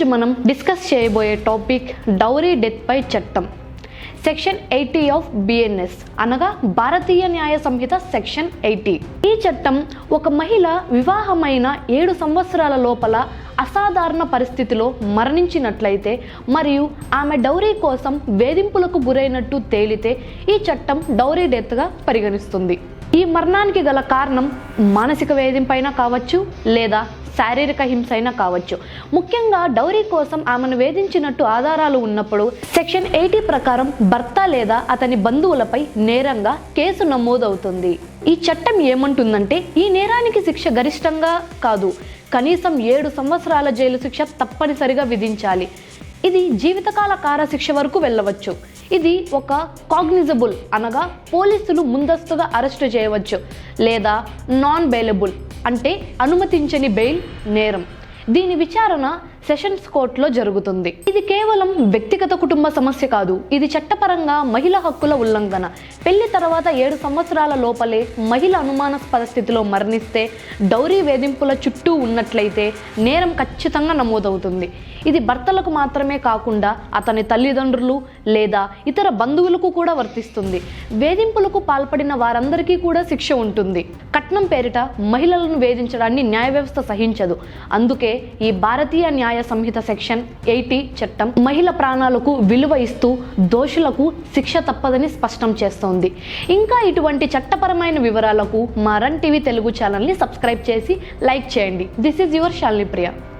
ఈరోజు మనం డిస్కస్ చేయబోయే టాపిక్ డౌరీ డెత్ పై చట్టం. సెక్షన్ ఎయిటీ ఆఫ్ బిఎన్ఎస్ అనగా భారతీయ న్యాయ సంహిత సెక్షన్ ఎయిటీ. ఈ చట్టం ఒక మహిళ వివాహమైన ఏడు సంవత్సరాల లోపల అసాధారణ పరిస్థితిలో మరణించినట్లయితే మరియు ఆమె డౌరీ కోసం వేధింపులకు గురైనట్టు తేలితే ఈ చట్టం డౌరీ డెత్గా పరిగణిస్తుంది. ఈ మరణానికి గల కారణం మానసిక వేధింపైన కావచ్చు లేదా శారీరక హింస అయినా కావచ్చు. ముఖ్యంగా డౌరీ కోసం ఆమెను వేధించినట్టు ఆధారాలు ఉన్నప్పుడు సెక్షన్ ఎయిటీ ప్రకారం భర్త లేదా అతని బంధువులపై నేరంగా కేసు నమోదవుతుంది. ఈ చట్టం ఏమంటుందంటే ఈ నేరానికి శిక్ష గరిష్టంగా కాదు కనీసం ఏడు సంవత్సరాల జైలు శిక్ష తప్పనిసరిగా విధించాలి. ఇది జీవితకాల కార శిక్ష వరకు వెళ్ళవచ్చు. ఇది ఒక కాగ్నిజబుల్ అనగా పోలీసులు ముందస్తుగా అరెస్టు చేయవచ్చు లేదా నాన్ బెయిలబుల్ అంటే అనుమతించని బెయిల్ నేరం. దీని విచారణ సెషన్స్ కోర్టులో జరుగుతుంది. ఇది కేవలం వ్యక్తిగత కుటుంబ సమస్య కాదు. ఇది చట్టపరంగా మహిళ హక్కుల ఉల్లంఘన. పెళ్ళి తర్వాత ఏడు సంవత్సరాల లోపలే మహిళ అనుమానాస్పద స్థితిలో మరణిస్తే డౌరీ వేధింపుల చుట్టూ ఉన్నట్లయితే నేరం ఖచ్చితంగా నమోదవుతుంది. ఇది భర్తలకు మాత్రమే కాకుండా అతని తల్లిదండ్రులు లేదా ఇతర బంధువులకు కూడా వర్తిస్తుంది. వేధింపులకు పాల్పడిన వారందరికీ కూడా శిక్ష ఉంటుంది. కట్నం పేరిట మహిళలను వేధించడాన్ని న్యాయ వ్యవస్థ సహించదు. అందుకే ఈ భారతీయ న్యాయ న్యాయ సంహిత సెక్షన్ ఎయిటీ చట్టం మహిళ ప్రాణాలకు విలువ ఇస్తూ దోషులకు శిక్ష తప్పదని స్పష్టం చేస్తోంది. ఇంకా ఇటువంటి చట్టపరమైన వివరాలకు మా రన్ టీవీ తెలుగు ఛానల్ని సబ్స్క్రైబ్ చేసి లైక్ చేయండి. This is your Shalini Priya